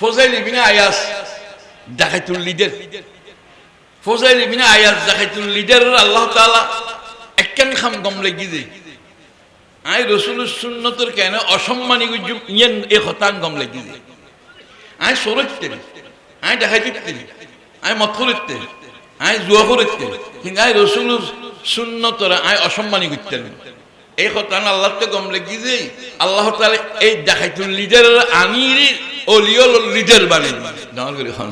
ফজাইল ইবিনে আয়াস ডাকাইতুল লিডার। ফজাইল ইবিনে আয়াস ডাকাইতুল লিডার আল্লাহ তাআলা একখান গম লাগি দে আই রসুলের সুন্নতর কেন অসম্মানী গুজুম ইয়েন এ হতান গম লাগি দে আই সরতে আই ডাকাইতে আই মত করতে আই জুয়া করতে কিন্তু আই রসুলের সুন্নতর আই অসম্মানী করতে এই কথা আল্লাহ তো গম লাগি যে, আল্লাহ তাআলা এই দেখাইতুল লিডার আমির লিডার খান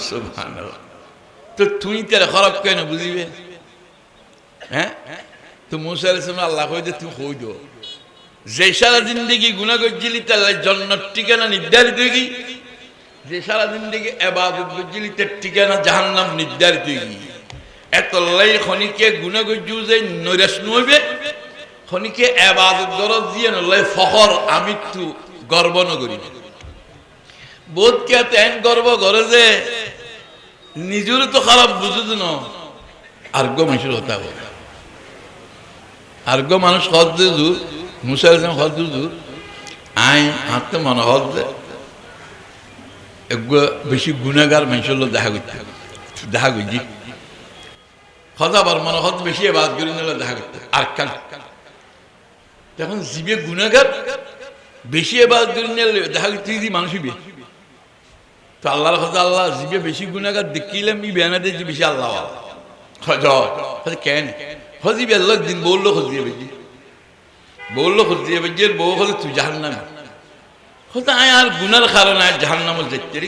তো তুই তার খারাপ কেন বুঝিবে হ্যাঁ তো মুসা আলাইহিস সালাম আল্লাহ কই যে তুই কই দো যে সারা জিন্দেগি গুনাহ করছিলি তার জন্নত ঠিকানা নির্ধারিত কি যে সারা জিন্দেগি করছিলি তার ঠিকানা নির্ধারিত কি এত লাই খনিকে গুনাহ করছু যে নৈরাশ নইবে খনিকে এবাদত গরজ দিয়ে নলাই ফখর আমি তু গর্ব নগরী বোধ কে তেন গর্ব করে যে? নিজের তো খারাপ বুঝুদ ন। আর্গ মানুষের কথা বলে। আর্গ মানুষ হদ দূর, মুসা ইসলাম হদ দূর। আই, হাতে মনে হদ এগুলো বেশি গুণাগার মানুষের লোক দেখা করতে। দেখা করছি হজাবার মনে হদ বেশি এবার করে নিলে দেখা করতে। আর কাল যখন জীবে গুণাগার বেশি এবার করে নিলে দেখা করতে, যদি মানুষ হইবে। তো আল্লাহর কথা আল্লাহ জীবে বেশি গুণাগার দেখিলাম ই বেনা দিয়ে বেশি আল্লাহ হজ কেন? হজিবে আল্লাহ দিন বলল খোঁজ দিয়ে বেজি। বলল বউ হলে তুই জাহান নামে হয়তো আয় আর গুনার কারণে আর জাহান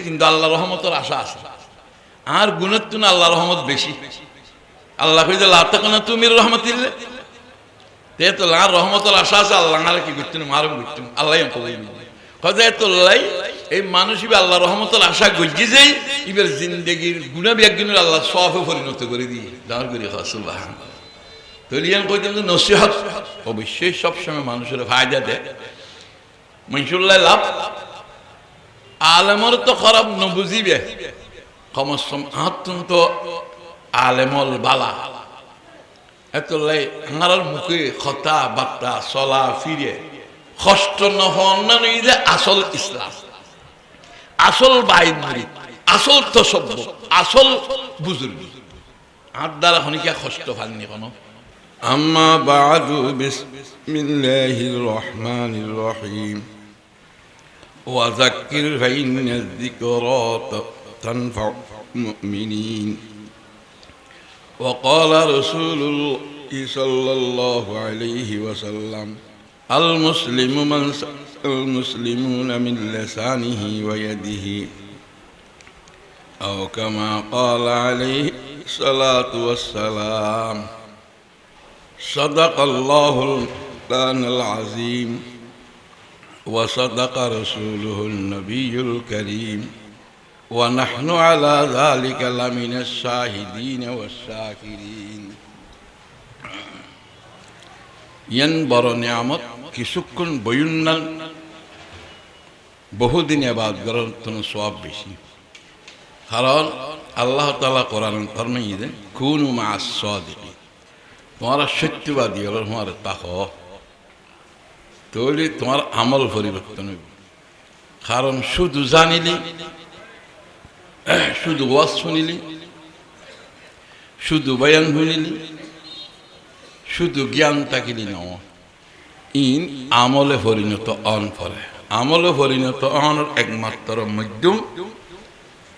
কিন্তু আল্লাহ রহমতের আশা আছে। আর গুণের তুন আল্লাহ রহমত বেশি। আল্লাহ কই যে লাতাকনা তুমি রহমতিল্লে তে তো লার রহমতের আশা আছে, আল্লাহ নালে কি করতেন? মারুম করতেন। আল্লাহ তো হয়তো এত লাই এই মানুষ ইবে আল্লাহ রহমতের আশা গজ্জি যাই ইবের জিন্দগির গুণা বিয়াগুনের আল্লাহ সফে পরিণত করে দিয়ে দাঁড় করি হসুল্লাহ তলিয়ান কইতেন যে নসিহত অবশ্যই সবসময় মানুষের ফায়দা দেয়। মনসুল্লাহ লাভ। আলেমর তো খারাপ নবুঝিবে কমসম আত্মন তো আলেমল বালা। এত লাই আমার মুখে খতা বার্তা, চলা, ফিরে। কষ্ট নহন যে আসল ইসলাম। আসল বাইন আসল তসব্য আসল বুজুর্গ আর দ্বারা হনিকা কষ্ট পাননি কোনো أما بعد بسم الله الرحمن الرحيم وذكر فإن الذكرى تنفع المؤمنين وقال رسول الله صلى الله عليه وسلم المسلم من المسلمون من لسانه ويده. أو كما قال عليه الصلاة والسلام صدق الله القرآن العظيم وصدق رسوله النبي الكريم ونحن على ذلك لمن الشاهدين والشاكرين. ইয়ান বড় নিয়ামত কিছুক্ষণ বয়ুন্নাল বহুদিন আবাদ করার কোনো সব বেশি কারণ আল্লাহ তালা কোরআন ফরমাই দেন খুন মা আশ্বাদিকি তোমার সত্যবাদী হল তোমার তাহ তৈরি তোমার আমল পরিবর্তন হইব কারণ শুধু জানিলি শুধু ওয়াজ শুনিলি শুধু বয়ান শুনিলি শুধু জ্ঞান থাকিলি ন ইন আমলে পরিণত অন করে আমলে পরিণত অনের একমাত্র মধ্যম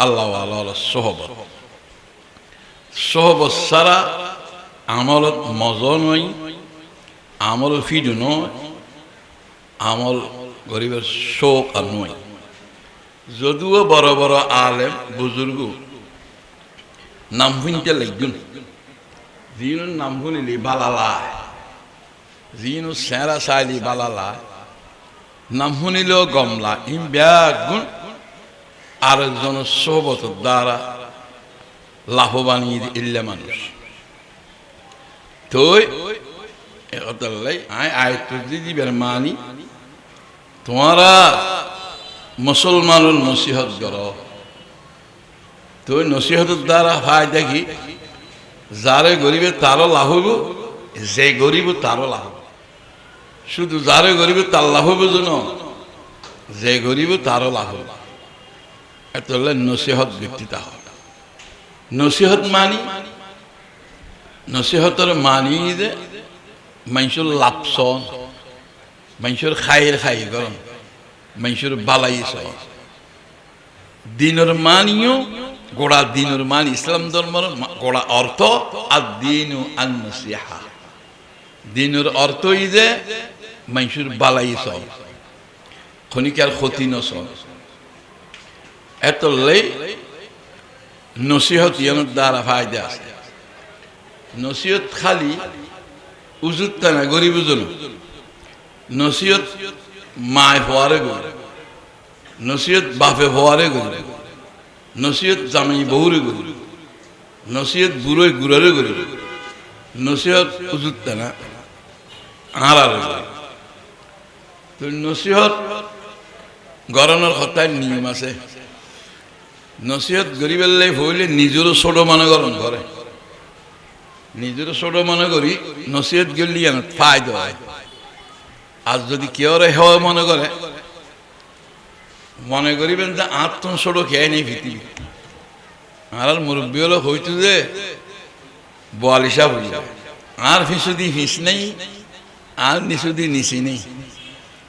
আল্লাহ আল্লাহ সহবত। সহবত সারা আমলত মজ নয়, আমল ফিডু নয়, আমল গরিবের শোক আর নয়। যদিও বড় বড় আলেম, বুজুর্গ, নাম শুনতে লাগুন। যিনো নাম শুনিলি বালালা যিনো চেৰা চাইলি বালালা নাম শুনিলেও গমলা ইম গুণ আর একজনের সোহবতের দ্বারা লাভবান ইল্লে মানুষ তই এলাই আই আয়ত্ত দিদিবের মানি তোমারা মুসলমানুল নসিহত কর তুই নসিহতের দ্বারা ফায় দেখি যারে গরিবে তারও লাভ হইব যে গরিব তারও লাভ হইব শুধু যারে গরিবে তার লাভ হইব যেন যে গরিব তারও লাভ হইব এত হলে নসিহত ব্যক্তিতা হয়। নসিহত মানি, নসিহতর মানি যে মানুষের লাভসন মানুষের খাইয়ের খাই গরম, মানুষের বালাই সহ। দিনের মানিও গোড়া দিনের মান ইসলাম ধর্মের গোড়া অর্থ আর দিন আন নসিহা দিনের অর্থই যে মানুষের বালাই সব খনিকার ক্ষতি নসব এত লেই নসিহত ইয়ানোর দ্বারা ফায়দা আছে। নসিহত খালি উজুত না, গরিব জন নসিহত মায় হওয়ারে গরি নসিহত বাপে হওয়ারে গরি নসিহত জামাই বহুরে গরি নসিহত বুড়োয় গুড়ারে গরি নসিহত উজুত না আর আর তো নসিহত গরনের কথায় নিয়ম আছে। নসিহত গরিবের লাই হইলে নিজেরও ছোট মনে গরম করে নিজেরও ছোট মনে করি নসিহত গেলি ফায়দা হয়। আর যদি কেউ হেওয়া মনে করে মনে করিবেন যে আত্ম ছোট খেয়ে নেই পৃথিবী। আর মুরব্বী হলো হইতো যে বয়ালিশা হইল আর ফিসুদি ফিস নেই, আর নিশুদি নিশি নেই।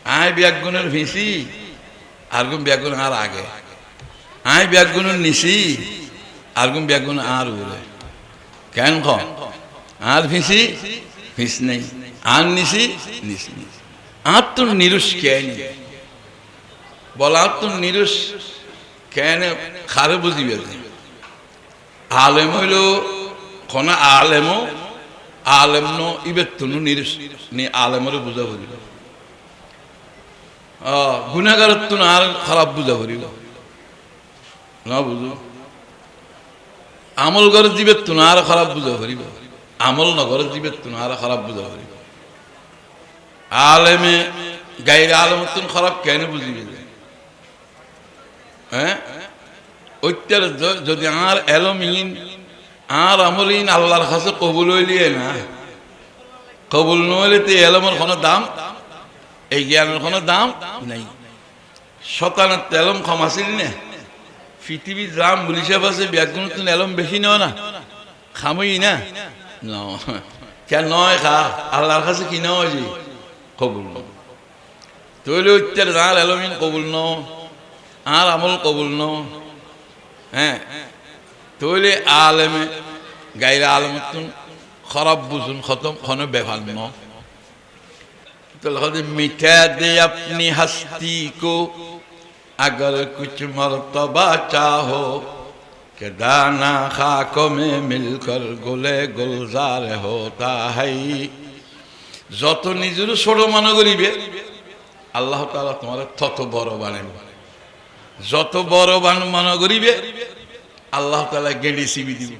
আয় ব্যাগুনের ভিসি, আর গুম ব্যাগুন আর আগে। আয় ব্যাগুনের নিশি আর গুম ব্যাগুন আর উড়ে। কেন খ আর ভিসি, ভিস নেই, আর নিশি নিশ নেই। আর তোর নিরুষ কে নেই? বল তোর নিরুষ কেন খারে বুঝিবে আলেম হইল কোন আলেমও আলেম ন ইবেত্তনু নিরুষ নি আলেমরে বুঝা করিল। গুণাগারত্ব না আর খারাপ বুঝা করিল। না বুঝো? আমল করে জীবের তো না আর খারাপ বুঝা করিব। আমল নগরের জীবের তো না আর খারাপ বুঝা করিব। আলেমে গাইরে আলমতন খারাপ কেন বুঝিবে ওইটার যদি আর এলমিন আর আমলিন আল্লাহর কাছে কবুল হইলিয়ে না কবুল নহলে তো এলমের কোনো দাম এই জ্ঞানের কোনো দাম নাই শতানের তেলম কম আছিল না পৃথিবীর দাম বুলিশাব আছে ব্যাগুন তুমি এলম বেশি নেও না খামই না কেন নয় খা আল্লাহর কাছে কি নেওয়া যে কবুল ন তৈলে উত্তর আর এলমিন কবুল ন আর আমল কবুল ন হ্যাঁ তৈলে আলেমে গাইরে আলমতুন খরাব বুঝুন খতম খনে বেফাল ন तो लफ्ज मिटा दे अपनी हस्ती को अगर कुछ मर्तबा चाहो कि दाना खाकों में मिलकर गुले गुलजार होता है যত নিজের ছোট মনে করিবে আল্লাহ তাআলা তোমার তত বড় বানাইব যত বড় বান মনে করিবে, আল্লাহ তালা গেড়ি সিবি দিব।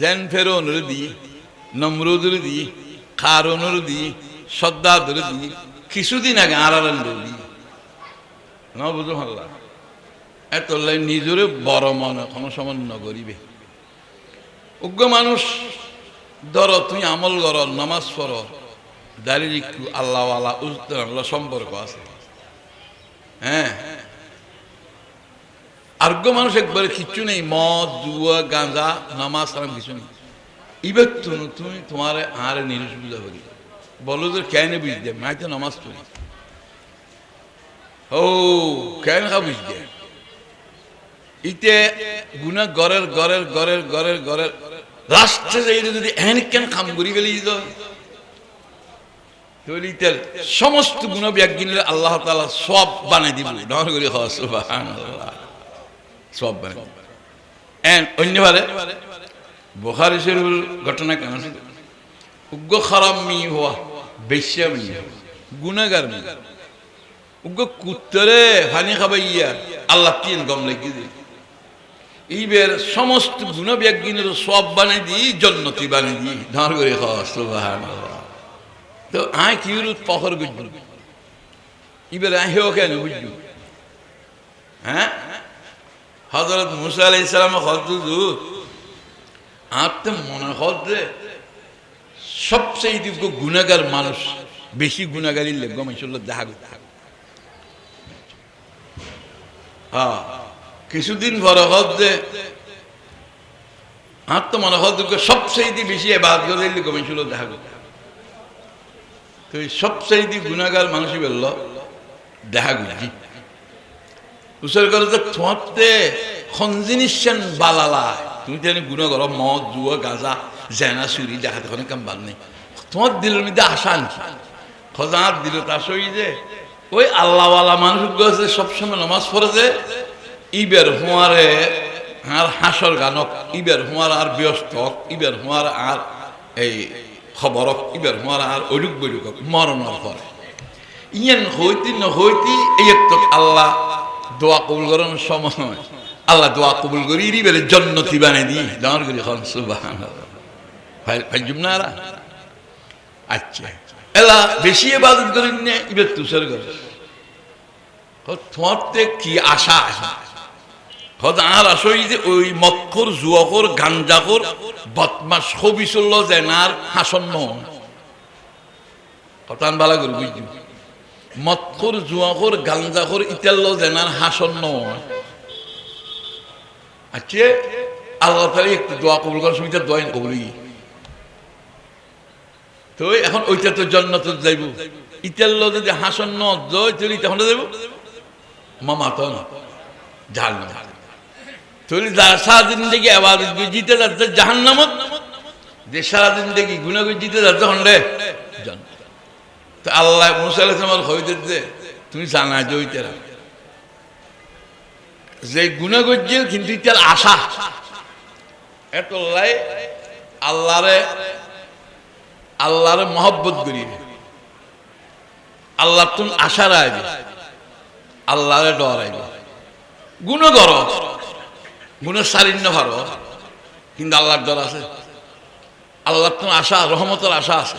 জেন ফেরোনর দি, নমরুদর দি, খারুনর দি, সদ্দাদর দি, কিছুদিন আগে আড়ালেন দি। না আল্লাহ? এত নিজরে বড় মনে কোনো সমান নগরিবে উগ্র মানুষ, ধর তুমি আমল কর, নামাজ পড় দাঁড়িয়ে আল্লাহ আল্লাহ আল্লাহ সম্পর্ক আছে। হ্যাঁ? আর্য মানুষ একবারে কিচ্ছু নেই, মদ জুয়া গাঁজা, নামাজ, সালাম কিছু নেই। ইবার তুমি তুমি তোমার আর নিরুষ বুঝা করি। বলো তো কেন বুঝতে মাই তো নামাজ তুমি ও, কেন খা বুঝতে ইতে গুনা গড়ের গড়ের গড়ের গড়ের গড়ের রাষ্ট্রে যাই যদি এন কেন খাম করি গেলি তাহলে সমস্ত গুণ ব্যাগিনের আল্লাহ তাআলা সব বানাই দিব ডর করে খাওয়া সুবহানাল্লাহ। সব এন অন্যভাবে বোখারি শরীফের ঘটনা কেন উগ্র খারাপ মি হওয়া, বেশ্যা মি গুণাগার মি উগ্র কুত্তরে হানি খাবাইয়া আল্লাহ তিন গম লাগি দি এইবার সমস্ত গুণ ব্যাগিনের সব বানাই দি জন্নতি বানাই দি ধর করে তো আয় কি পহর বুঝব এবার আহেও কেন বুঝব হ্যাঁ? হজরত মুসা আলাই ইসলাম হজরত আর তো মনে হচ্ছে সবচেয়ে দিব্য গুণাগার মানুষ, বেশি গুণাগারী লেগ মাইসল্লা দেখা হ্যাঁ কিছুদিন পরে আর তো মনে হদ সবচেয়ে বেশি বাদ করে কমেছিল দেখা গেল তো সবচেয়ে গুণাগার মানুষই বলল, দেখা গুজি উসর করে যে তোমারতে খন জিনিসছেন বালালা তুমি তো গুণা করো মদ, জুয়া, গাঁজা, জেনা চুরি দেখাতে কোনো কাম বাদ নেই তোমার দিলের মধ্যে আশা আনছি খজাঁত দিল তা সই যে, ওই আল্লাহওয়ালা মানুষ গেছে সবসময় নমাজ পড়ে যে ইবের হুঁয়ারে আর হাসর গানক ইবের হুঁয়ার আর ব্যস্ত ইবের হুঁয়ার আর এই খবরক ইবের হুঁয়ার আর অরুক বৈরুক মরণর পরে ইয়ান হইতি নহইতি এই একটু আল্লাহ দোয়া কবুল করানোর সময়। আল্লাহ দোয়া কবুল করি ইরিবের জন্নতি বানিয়ে দিই। দাঁড় করি হন জুমনারা? আচ্ছা। এলা, বেশি এবাদত করেন না ইবের তুষার করে। তোমার তে কি আশা? আছে হদ আর আসই যে ওই মক্কর জুয়াকর গাঞ্জাকর বদমাস খবিসুল্ল জেনার হাসন্ন কতান বালা করে বুঝছি। মৎখর, জুয়াখর, গাঞ্জাখর ইতাল্ল জেনার হাসন্ন আচ্ছা আল্লাহ তালা একটু দোয়া কবুল করার সুবিধা দোয়া কবুল তো এখন ওইটা তো জন্নত যাইব। ইতাল্ল যদি হাসন্ন জয় তৈরি তখন যাইব? মামা তো না ঝাল না তৈরি সারাদিন দেখি আবার জিতে যাচ্ছে জাহান নামত যে সারাদিন দেখি গুণাগুণ জিতে যাচ্ছে হন্ডে জন্ম তো আল্লাহ মুসাল্লাহ হইতে দে, তুমি জানা জইতেরা যে গুণাগজ্জিল কিন্তু ইতার আশা। এত আল্লাহরে আল্লাহরে মহব্বত করিবে। আল্লাহ তুমি আশা রাখবে, আল্লাহরে ডরাইবে। গুণ কর গুণের সারিন্য ভালো কিন্তু আল্লাহর ডর আছে। আল্লাহ তুমি আশা, রহমতের আশা আছে।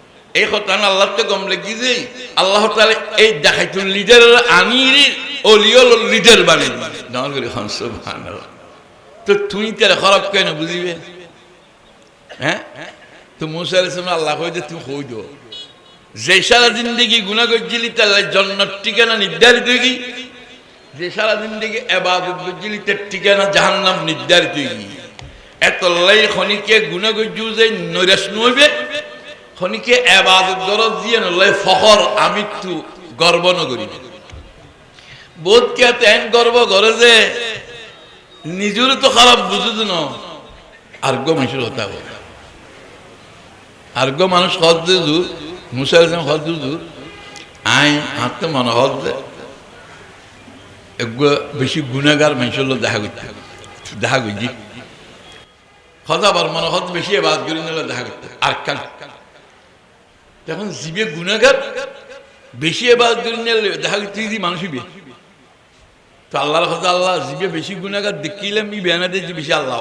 এই কথা আল্লাহ তো গম যে আল্লাহ তাহলে এই দেখাইতুল লিডার আমির অলিয়ল লিডার করে হংস তো তুই তার খারাপ কেন বুঝিবে? হ্যাঁ? তো মুসা আল্লাহ কই যে, তুমি কই দো যে সারা জিন্দগি গুণা গজ্জিলি তাহলে জন্নত ঠিকানা নির্ধারিত কি যে সারা জিন্দগি এবাদত গজ্জিলি তার ঠিকানা জাহান্নাম নির্ধারিত কি এত লাই খনিকে গুণা গজ্জু যে নৈরাস নইবে খনিকে এবাদত দরদ দিয়ে নলাই ফখর আমৃত্যু গর্ব নগরী। বোধ কে তেন গর্ব করে যে নিজের তো খারাপ বুঝুত ন আর্গ মানুষের কথা বলে। আর্গ মানুষ হদ দু মুসাইল হদ দু আই হাতে মনে হদ এগুলো বেশি গুণাগার মানুষের লোক দেখা করতে, দেখা করছি হদাবার মনে হদ বেশি এবার করে নিলে দেখা করতে, আর কাল তখন জীবে গুণাগার, বেশি এবার দেখা তুই দি মানুষই বে। তো আল্লাহর কথা আল্লাহ জীবে বেশি গুণাগার দেখিলাম ই বেনা দিয়ে বেশি আল্লাহ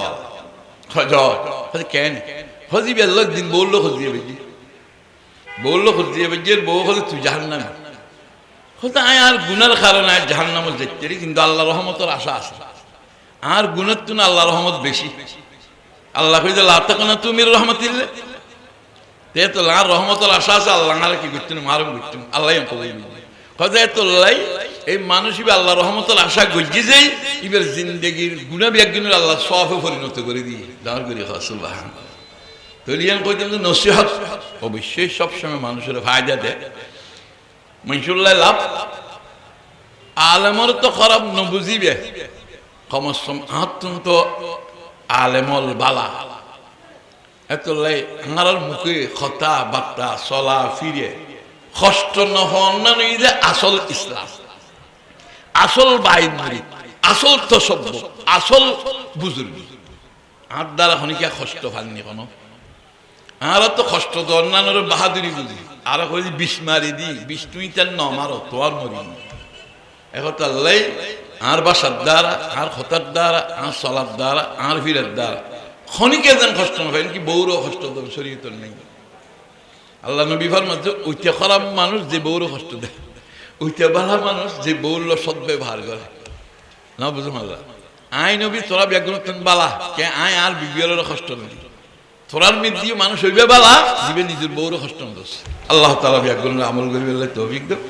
হজ কেন? হজি বেল্লাহ দিন বলল হজিয়ে বেজি। বলল হজিয়ে বেজি বউ হলে তুই জাহান নামে হয়তো আয় আর গুনার কারণে আর জাহান নামে দেখতে কিন্তু আল্লাহ রহমতের আশা আছে। আর গুণের তুন আল্লাহ রহমত বেশি। আল্লাহ কইতে লাভ থাকো না তুমি রহমতিল্লে তে লার রহমতল আশা আছে, আল্লাহ নারে কি করতেন? মারুম করতেন। আল্লাহ তো এই মানুষ ইবে আল্লাহ রহমতল আশা গজ্জি যাই ইবের জিন্দগির গুণা বিয়াগুনের আল্লাহ সফে পরিণত করে দিয়ে দাঁড় করি হসুল্লাহ তলিয়ান কইতাম যে নসিহত, অবশ্যই সবসময় মানুষের ফায়দা দেয়। মনসুল্লাহ লাভ, আলেমর তো খারাপ নবুঝিবে কমসম আত্ম তো আলেমল বালা। এত লাই আমার মুখে কথা বার্তা চলা ফিরে কষ্ট নহন যে আসল ইসলাম। আসল বাইন আসল তসব্য আসল বুজুর্গি। আর দ্বারা খনিকা কষ্ট ভালনি কোনো? আর তো কষ্ট তো অন্যান্য বাহাদুরি বুঝি। আর কই বিষ মারি দি, বিষ তুই তার ন মারো তোর মরি এখন তো আল্লাহ আর বাসার দ্বারা আর খতার দ্বারা আর সলার দ্বারা আর ফিরের দ্বারা ক্ষণিকে যেন কষ্ট না পাই কি বউরও কষ্ট দেবে শরীর নেই আল্লাহ নবী ফরমাচ্ছে ওইটা খারাপ মানুষ যে বউরও কষ্ট দেয় ওইটা ভালো মানুষ যে বউর সদ্ব্যবহার করে না বুঝুন আল্লাহ আই নবী তোরা ব্যাগুন বালা কে আয় আর বিবিয়ালের কষ্ট নেই তোরার মৃত্যু মানুষ হইবে বালা দিবে নিজের বউরও কষ্ট দোষ আল্লাহ তালা ব্যাগুন আমল করবে তৌফিক দেব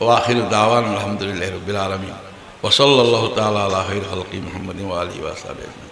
ও আখির দাওয়ান আলহামদুলিল্লাহ রবিল আলমিন وصلى الله تعالى على خير خلق محمد وآله وصحبه أجمعين